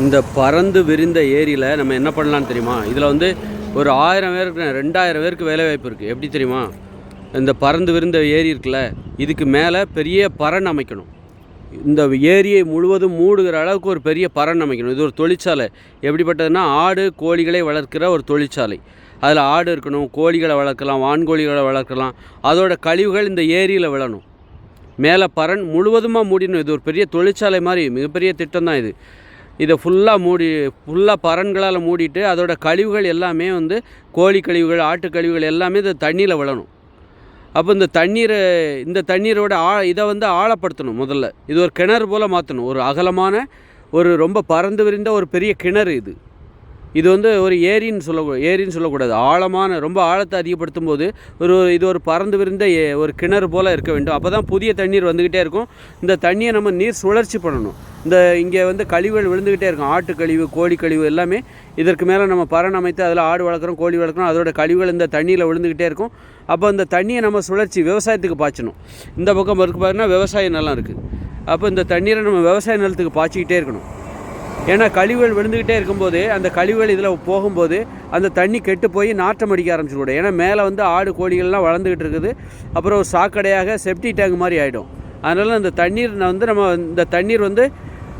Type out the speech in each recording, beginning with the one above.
இந்த பறந்து விரிந்த ஏரியில் நம்ம என்ன பண்ணலான்னு தெரியுமா? இதில் வந்து ஒரு ஆயிரம் பேருக்கு ரெண்டாயிரம் பேருக்கு வேலை வாய்ப்பு இருக்குது எப்படி தெரியுமா? இந்த பறந்து விரிந்த ஏரி இருக்குல்ல இதுக்கு மேலே பெரிய பரண் அமைக்கணும். இந்த ஏரியை முழுவதும் மூடுகிற அளவுக்கு ஒரு பெரிய பரண் அமைக்கணும். இது ஒரு தொழிற்சாலை. எப்படிப்பட்டதுன்னா ஆடு கோழிகளை வளர்க்கிற ஒரு தொழிற்சாலை. அதில் ஆடு இருக்கணும் கோழிகளை வளர்க்கலாம் வான்கோழிகளை வளர்க்கலாம். அதோட கழிவுகள் இந்த ஏரியில் விழணும். மேலே பரண் முழுவதுமாக மூடிடணும். இது ஒரு பெரிய தொழிற்சாலை மாதிரி மிகப்பெரிய திட்டம் தான் இது. இதை ஃபுல்லாக மூடி ஃபுல்லாக பரன்களால் மூடிட்டு அதோட கழிவுகள் எல்லாமே வந்து கோழி கழிவுகள் ஆட்டு கழிவுகள் எல்லாமே இந்த தண்ணியில் விழணும். அப்போ இந்த தண்ணீரை இந்த தண்ணீரோட ஆ இதை வந்து ஆழப்படுத்தணும் முதல்ல. இது ஒரு கிணறு போல் மாற்றணும் ஒரு அகலமான ஒரு ரொம்ப பறந்து விரிந்த ஒரு பெரிய கிணறு இது. இது வந்து ஒரு ஏரின்னு சொல்ல ஏரின்னு சொல்லக்கூடாது. ஆழமான ரொம்ப ஆழத்தை அதிகப்படுத்தும் போது ஒரு இது ஒரு பறந்து விரிந்த ஏ- ஒரு கிணறு போல் இருக்க வேண்டும். அப்போ தான் புதிய தண்ணீர் வந்துக்கிட்டே இருக்கும். இந்த தண்ணியை நம்ம நீர் சுழற்சி பண்ணணும். இந்த இங்கே வந்து கழிவுகள் விழுந்துக்கிட்டே இருக்கும். ஆட்டு கழிவு கோழி கழிவு எல்லாமே இதற்கு மேலே நம்ம பரண் அமைத்து அதில் ஆடு வளர்க்குறோம் கோழி வளர்க்குறோம். அதோட கழிவுகள் இந்த தண்ணியில் விழுந்துக்கிட்டே இருக்கும். அப்போ அந்த தண்ணியை நம்ம சுழற்சி விவசாயத்துக்கு பாய்ச்சணும். இந்த பக்கம் இருக்கு பாருன்னா விவசாய நிலம் இருக்குது அப்போ இந்த தண்ணீரை நம்ம விவசாய நிலத்துக்கு பாய்ச்சிக்கிட்டே இருக்கணும். ஏன்னா கழிவுகள் விழுந்துக்கிட்டே இருக்கும்போது அந்த கழிவுகள் இதில் போகும்போது அந்த தண்ணி கெட்டு போய் நாற்றம் அடிக்க ஆரம்பிச்சிடும் ஏன்னா மேலே வந்து ஆடு கோழிகள்லாம் வளர்ந்துக்கிட்டு இருக்குது. அப்புறம் ஒரு சாக்கடையாக செப்டி டேங்க் மாதிரி ஆகிடும் அதனால் அந்த தண்ணீர் வந்து நம்ம இந்த தண்ணீர் வந்து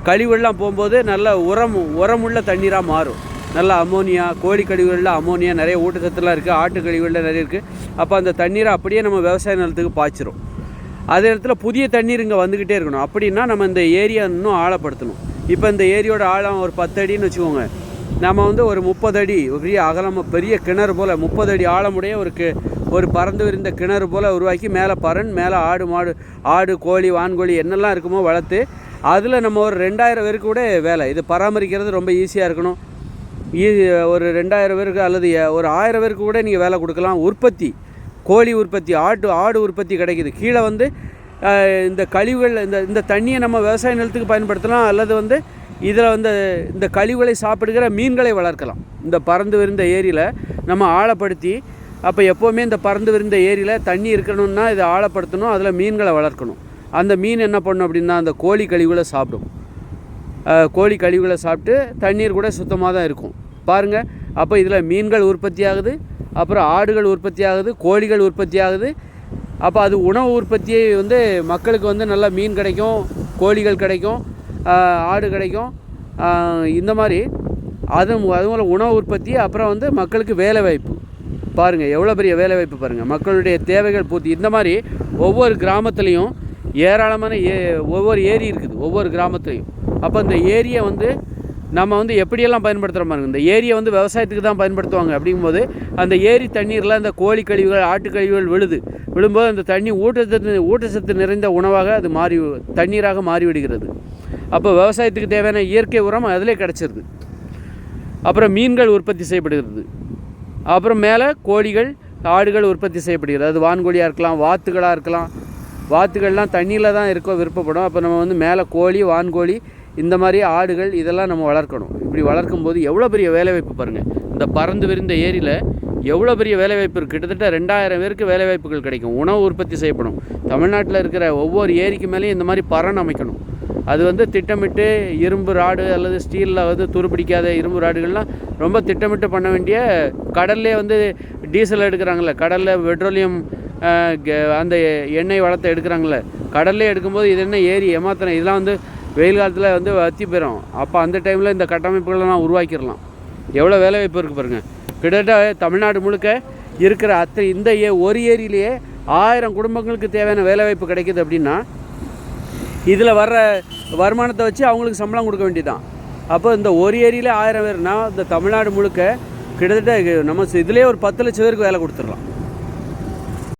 கழிவுகள்லாம் போகும்போது நல்ல உரம் உரமுள்ள தண்ணீராக மாறும். நல்லா அமோனியா கோழி கழிவுகளில் அமோனியா நிறைய ஊட்டச்சத்துலாம் இருக்குது ஆட்டு கழிவுகளில் நிறைய இருக்குது அப்போ அந்த தண்ணீரை அப்படியே நம்ம விவசாய நிலத்துக்கு பாய்ச்சிரும். அதே இடத்துல புதிய தண்ணீர் இங்கே வந்துக்கிட்டே இருக்கணும். அப்படின்னா நம்ம இந்த ஏரியா இன்னும் ஆழப்படுத்தணும். இப்போ இந்த ஏரியோட ஆழம் ஒரு பத்து அடின்னு வச்சுக்கோங்க. நம்ம வந்து ஒரு முப்பது அடி பெரிய அகலமாக பெரிய கிணறு போல் முப்பது அடி ஆழமுடைய ஒரு கி ஒரு பறந்து விரிந்த கிணறு போல் உருவாக்கி மேலே பறன் மேலே ஆடு மாடு ஆடு கோழி வான்கோழி என்னெல்லாம் இருக்குமோ வளர்த்து அதில் நம்ம ஒரு ரெண்டாயிரம் பேருக்கு கூட வேலை. இது பராமரிக்கிறது ரொம்ப ஈஸியாக இருக்கணும். ஈ- ஒரு ரெண்டாயிரம் பேருக்கு அல்லது ஒரு ஆயிரம் பேருக்கு கூட நீங்கள் வேலை கொடுக்கலாம். உற்பத்தி கோழி உற்பத்தி ஆட்டு ஆடு உற்பத்தி கிடைக்குது. கீழே வந்து இந்த கழிவுகள் இந்த இந்த தண்ணியை நம்ம விவசாய நிலத்துக்கு பயன்படுத்தலாம். அல்லது வந்து இதில் வந்து இந்த கழிவுகளை சாப்பிடுகிற மீன்களை வளர்க்கலாம். இந்த பறந்து விரிந்த ஏரியில் நம்ம ஆழப்படுத்தி அப்போ எப்போவுமே இந்த பறந்து விரிந்த ஏரியில் தண்ணி இருக்கணும்னா இதை ஆழப்படுத்தணும் அதில் மீன்களை வளர்க்கணும். அந்த மீன் என்ன பண்ணும் அப்படின்னா அந்த கோழி கழிவுகளை சாப்பிடும். கோழி கழிவுகளை சாப்பிட்டு தண்ணீர் கூட சுத்தமாக தான் இருக்கும். பாருங்கள் அப்போ இதில் மீன்கள் உற்பத்தி ஆகுது அப்புறம் ஆடுகள் உற்பத்தி ஆகுது கோழிகள் உற்பத்தி ஆகுது. அப்போ அது உணவு உற்பத்தியை வந்து மக்களுக்கு வந்து நல்லா மீன் கிடைக்கும் கோழிகள் கிடைக்கும் ஆடு கிடைக்கும். இந்த மாதிரி அது அதுவும் உணவு உற்பத்தி அப்புறம் வந்து மக்களுக்கு வேலை வாய்ப்பு. பாருங்கள் எவ்வளோ பெரிய வேலைவாய்ப்பு பாருங்கள் மக்களுடைய தேவைகள் பூர்த்தி இந்த மாதிரி ஒவ்வொரு கிராமத்துலேயும் ஏராளமான ஏ ஒவ்வொரு ஏரி இருக்குது ஒவ்வொரு கிராமத்துலேயும். அப்போ இந்த ஏரியை வந்து நம்ம வந்து எப்படியெல்லாம் பயன்படுத்துகிற பாருங்க இந்த ஏரியை வந்து விவசாயத்துக்கு தான் பயன்படுத்துவாங்க. அப்படிங்கும்போது அந்த ஏரி தண்ணீரில் இந்த கோழி கழிவுகள் ஆட்டு கழிவுகள் விழுது. விழும்போது அந்த தண்ணி ஊட்டச்சத்து ஊட்டச்சத்து நிறைந்த உணவாக அது மாறி தண்ணீராக மாறிவிடுகிறது. அப்போ விவசாயத்துக்கு தேவையான இயற்கை உரம் அதிலே கிடச்சிருது. அப்புறம் மீன்கள் உற்பத்தி செய்யப்படுகிறது. அப்புறம் மேலே கோழிகள் ஆடுகள் உற்பத்தி செய்யப்படுகிறது. அது வான்கோழியாக இருக்கலாம் வாத்துகளாக இருக்கலாம். வாத்துகள்லாம் தண்ணியில் தான் இருக்க விருப்பப்படும். அப்போ நம்ம வந்து மேலே கோழி வான்கோழி இந்த மாதிரி ஆடுகள் இதெல்லாம் நம்ம வளர்க்கணும். இப்படி வளர்க்கும் போது எவ்வளோ பெரிய வேலைவாய்ப்பு பாருங்கள் இந்த பறந்து விரிந்த ஏரியில் எவ்வளோ பெரிய வேலைவாய்ப்பு இருக்குது கிட்டத்தட்ட ரெண்டாயிரம் பேருக்கு வேலைவாய்ப்புகள் கிடைக்கும். உணவு உற்பத்தி செய்யப்படும். தமிழ்நாட்டில் இருக்கிற ஒவ்வொரு ஏரிக்கு மேலேயும் இந்த மாதிரி பறன் அமைக்கணும். அது வந்து திட்டமிட்டு இரும்பு ராடு அல்லது ஸ்டீலில் வந்து துருப்பிடிக்காத இரும்பு ராடுகள்லாம் ரொம்ப திட்டமிட்டு பண்ண வேண்டிய கடல்லே வந்து டீசல் எடுக்கிறாங்களே கடலில் பெட்ரோலியம் அந்த எண்ணெய் வளத்தை எடுக்கிறாங்கல்ல கடல்லே எடுக்கும்போது இது என்ன ஏரி ஏமாத்திரம் இதெல்லாம் வந்து வெயில் காலத்தில் வந்து வத்தி போயிடும் அப்போ அந்த டைமில் இந்த கட்டமைப்புகளெல்லாம் உருவாக்கிடலாம். எவ்வளோ வேலைவாய்ப்பு இருக்குது பாருங்கள் கிட்டத்தட்ட தமிழ்நாடு முழுக்க இருக்கிற அத்தனை இந்த ஏ ஒரு ஏரியிலேயே ஆயிரம் குடும்பங்களுக்கு தேவையான வேலைவாய்ப்பு கிடைக்கிது அப்படின்னா இதில் வர்ற வருமானத்தை வச்சு அவங்களுக்கு சம்பளம் கொடுக்க வேண்டியதுதான். அப்போ இந்த ஒரு ஏரியிலே ஆயிரம் பேர்னா இந்த தமிழ்நாடு முழுக்க கிட்டத்தட்ட நம்ம இதுலேயே ஒரு பத்து லட்சம் பேருக்கு வேலை கொடுத்துடலாம்.